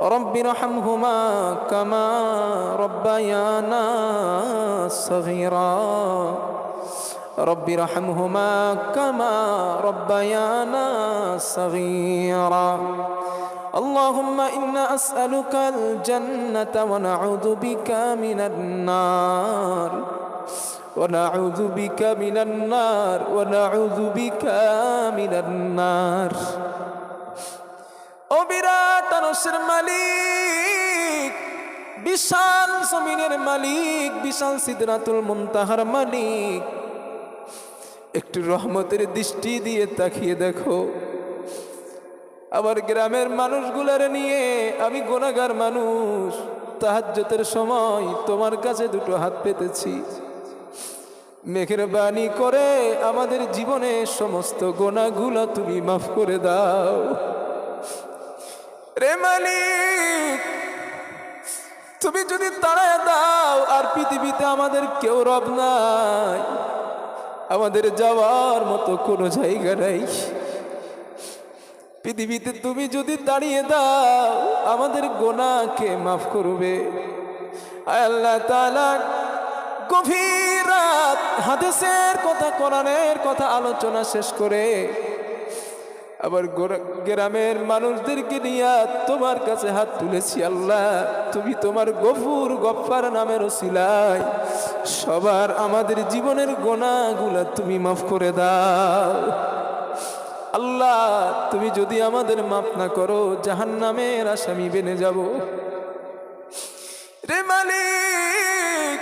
رب ارحمهما كما ربيانا صغيرا. رب ارحمهما كما ربيانا صغيرا. اللهم إنا أسألك الجنة ونعوذ بك من النار. ونعوذ بك من النار. ونعوذ بك من النار. ও বিরাট আরশের মালিক, বিশাল জমিনের মালিক, বিশাল সিদরাতুল মুনতাহার মালিক। একটু রহমতের দৃষ্টি দিয়ে তাকিয়ে দেখো। আবার গ্রামের মানুষগুলার নিয়ে আমি গোনাগার মানুষ। তাহাজ্জতের সময় তোমার কাছে দুটো হাত পেতেছি। মেঘের বাণী করে আমাদের জীবনে সমস্ত গোনাগুলো তুমি মাফ করে দাও। রে তুমি যদি তাড়ায় দাও, আর পৃথিবীতে আমাদের কেউ রব নাই, আমাদের যাওয়ার মতো কোনো জায়গা নাই। পৃথিবীতে তুমি যদি দাঁড়িয়ে দাও, আমাদের গোনাকে মাফ করবে। আল্লাহ তাআলা, গভীর রাত, হাদিসের কথা, কোরআনের কথা আলোচনা শেষ করে আবার গ্রামের মানুষদেরকে নিয়ে তোমার কাছে হাত তুলেছি আল্লাহ। তুমি তোমার গফুর গফার নামের ওসিলায়। সবার আমাদের জীবনের গোনাগুলা তুমি মাফ করে দাও। আল্লাহ, তুমি যদি আমাদের মাফ না করো জাহান নামের আসামি বেনে যাব। রে মালিক,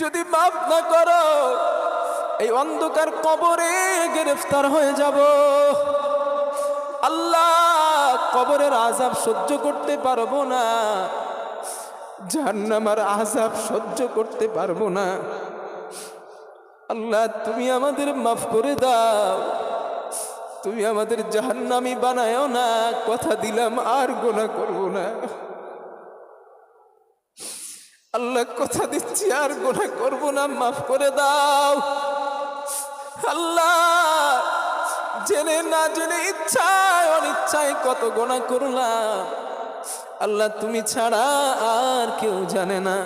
যদি মাফ না করো, এই অন্ধকার কবরে গ্রেফতার হয়ে যাব। আল্লাহ, কবরের আজাব সহ্য করতে পারব না। জাহান্নামার আজাব সহ্য করতে পারব না। আল্লাহ, তুমি আমাদের মাফ করে দাও। তুমি আমাদের জাহান্নামি বানায়ও না, কথা দিলাম আর গোনা করব না। আল্লাহ, কথা দিচ্ছি আর গোনা করব না, মাফ করে দাও। আল্লাহ জেনে না জেনে ইচ্ছায় অনিচ্ছায় কত গোনা করলাম। আল্লাহ, তুমি ছাড়া আর কেউ জানে না।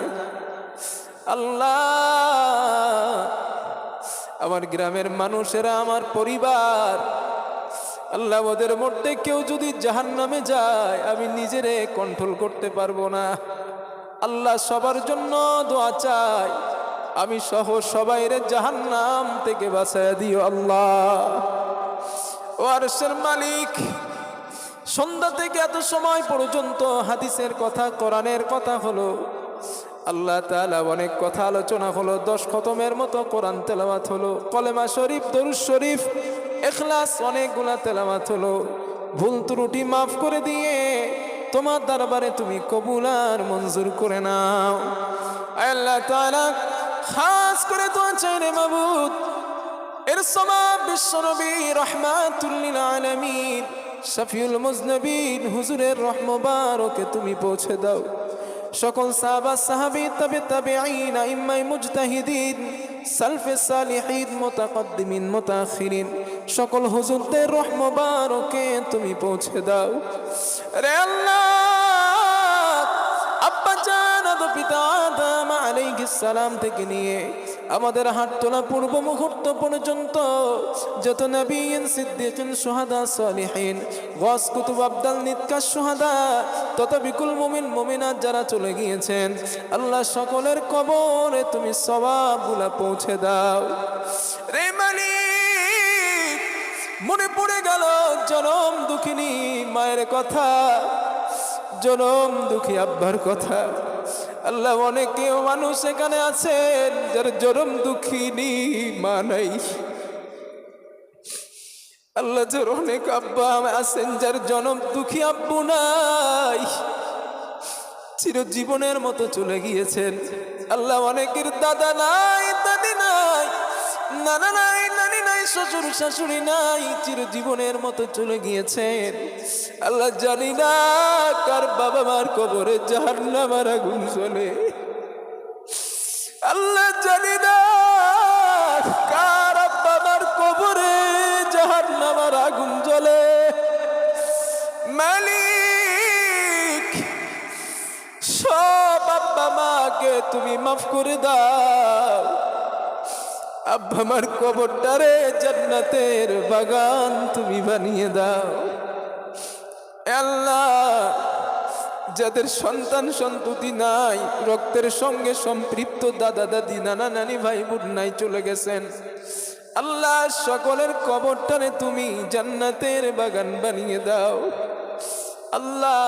আল্লাহ, আমার গ্রামের মানুষেরা, আমার পরিবার, আল্লাহ, ওদের মধ্যে কেউ যদি জাহান নামে যায়, আমি নিজেরে কন্ট্রোল করতে পারব না। আল্লাহ, সবার জন্য দোয়া চাই। আমি সহ সবাইরে জাহান নাম থেকে বাঁচায় দিও আল্লাহ। ও আরশের মালিক, সন্ধ্যা থেকে এত সময় পর্যন্ত হাদিসের কথা, কোরআনের কথা হলো, আল্লাহ তাআলা অনেক কথা আলোচনা হলো, দশ খতমের মতো কোরআন তেলাওয়াত হলো, কলেমা শরীফ, দরুদ শরীফ এখলাস অনেকগুলা তেলাওয়াত হলো, ভুল ত্রুটি মাফ করে দিয়ে তোমার দরবারে তুমি কবুল আর মঞ্জুর করে নাও। আল্লাহ তালা খাস করে তো চাই রে মাবুদ এর সমাব বিশ্বনবী রহমাতুল্লিল আলামিন। শফিউল মুজনবিন, হুজুরের রহমবারকে তুমি পৌঁছে দাও। সকল সাহাবা, সাহাবি, তবে তবে আইনা ইম্মাই মুজতাহিদিন, সালফে সালিহিন, মুতাকদ্দিমিন, মুতাখিরিন, সকল হুজুরদের রহমবারকে তুমি পৌঁছে দাও। রে আল্লাহ, আব্বা জান পিতা আদম আলাইহিস সালাম থেকে নিয়ে আমাদের হাত তোলা পূর্ব মুহূর্ত পর্যন্ত যত নবীন, সিদ্দিকিন, সোহাদা, সালিহিন গস কুতুব, আবদাল নিতকা সুহাদা, তত বিকুল মুমিন, মুমিনাত যারা চলে গিয়েছেন, আল্লাহ সকলের কবরে তুমি সবাবগুলা পৌঁছে দাও। রে মালিক, মনে পড়ে গেল জনম দুঃখিনী মায়ের কথা জনম দুঃখী আব্বার কথা। আল্লাহ অনেকে মানুষ এখানে আছেন যার জনম দুঃখিনী মা নাই। আল্লাহ যার অনেক আব্বা আছেন, যার জনম দুঃখী আব্বু নাই, চিরজীবনের মতো চলে গিয়েছেন। আল্লাহ অনেকের দাদা নাই, দাদি নাই, নানি নাই শ্বশুর শাশুড়ি নাই, চিরজীবনের মতো চলে গিয়েছেন আল্লাহ জানি না কার বাবা মার কবরে জাহান্নামার আগুন চলে আল্লাহ জানি না কার আব্বা মার কবরে জাহান্নামার আগুন জ্বলে। মালিক, সব আব্বা মাকে তুমি মাফ করে দাও। আব্বা মার কবরটারে জান্নাতের বাগান তুমি বানিয়ে দাও। আল্লাহ, যাদের সন্তান সন্ততি নাই, রক্তের সঙ্গে সম্পৃক্ত দাদা দাদি, নানা নানি, ভাই বোন নাই, চলে গেছেন। আল্লাহ, সকলের কবরটারে তুমি জান্নাতের বাগান বানিয়ে দাও। আল্লাহ,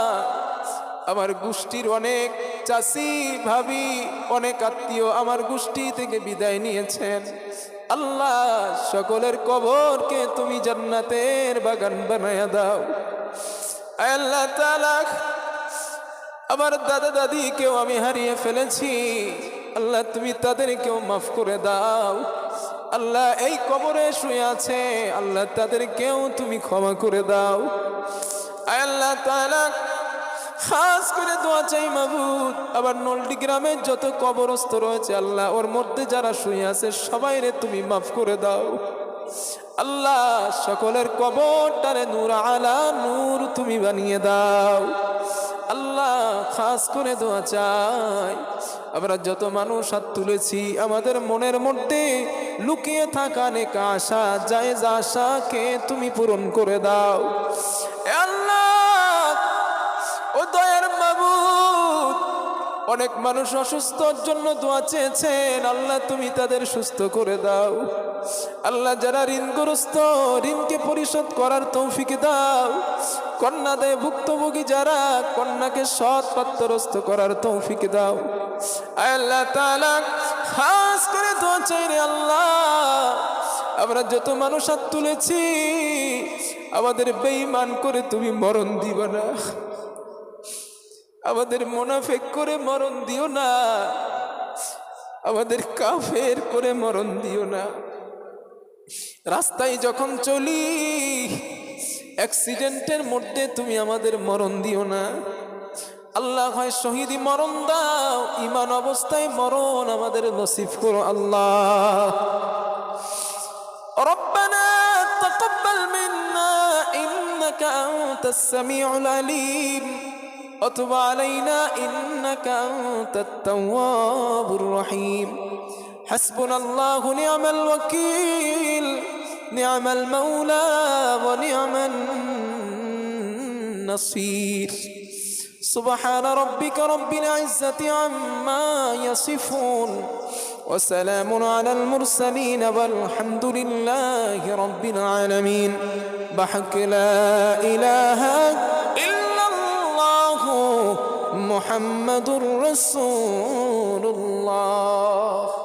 আমার গোষ্ঠীর অনেক চাষি ভাবি, অনেক আত্মীয় আমার গোষ্ঠী থেকে বিদায় নিয়েছেন। আল্লাহ, সকলের কবরকে তুমি জান্নাতের বাগান বানায় দাও। আল্লাহ আমার দাদা দাদিকেও আমি হারিয়ে ফেলেছি। আল্লাহ, তুমি তাদেরকেও মাফ করে দাও। আল্লাহ, এই কবরে শুয়ে আছে, আল্লাহ তাদেরকেও তুমি ক্ষমা করে দাও। আল্লাহ তাআলা খাস করে দোয়া চাই মাবুদ। আবার নলডি গ্রামের যত কবরস্থ রয়েছে, আল্লাহ, ওর মধ্যে যারা শুয়ে আছে সবাই রে তুমি মাফ করে দাও। আল্লাহ, সকলের কবরটারে নূর আলা নূর তুমি বানিয়ে দাও। আল্লাহ, খাস করে দোয়া চাই। আমরা যত মানুষ হাত তুলেছি, আমাদের মনের মধ্যে লুকিয়ে থাকা অনেক আশা যায় আশাকে তুমি পূরণ করে দাও। অনেক মানুষ অসুস্থর জন্য দোয়া চেয়েছেন, আল্লাহ তুমি তাদের সুস্থ করে দাও। আল্লাহ যারা ঋণগ্রস্ত, ঋণকে পরিশোধ করার তৌফিক দাও। কন্যা দেয় ভুক্তভোগী যারা, কন্যাকে সৎ পাত্রস্থ করার তৌফিক দাও। আল্লাহ খাস করে দোয়া চাই রে আল্লাহ। আমরা যত মানুষ হাত তুলেছি, আমাদের বেঈমান করে তুমি মরণ দিবা না। আমাদের মোনাফেক করে মরণ দিও না আমাদের কাফের করে মরণ দিও না রাস্তায় যখন চলি অ্যাক্সিডেন্টের মধ্যে তুমি আমাদের মরণ দিও না আল্লাহ হয় শহীদি মরণ দাও ইমান অবস্থায় মরণ আমাদের নসিব করো আল্লাহ ربنا تقبل منا إنك أنت السميع العليم وتب علينا إنك أنت التواب الرحيم. حسبنا الله نعم الوكيل. نعم المولى ونعم النصير. سبحان ربك رب العزة عما يصفون. وسلام على المرسلين والحمد لله رب العالمين. بحق لا إله إلا محمد رسول الله.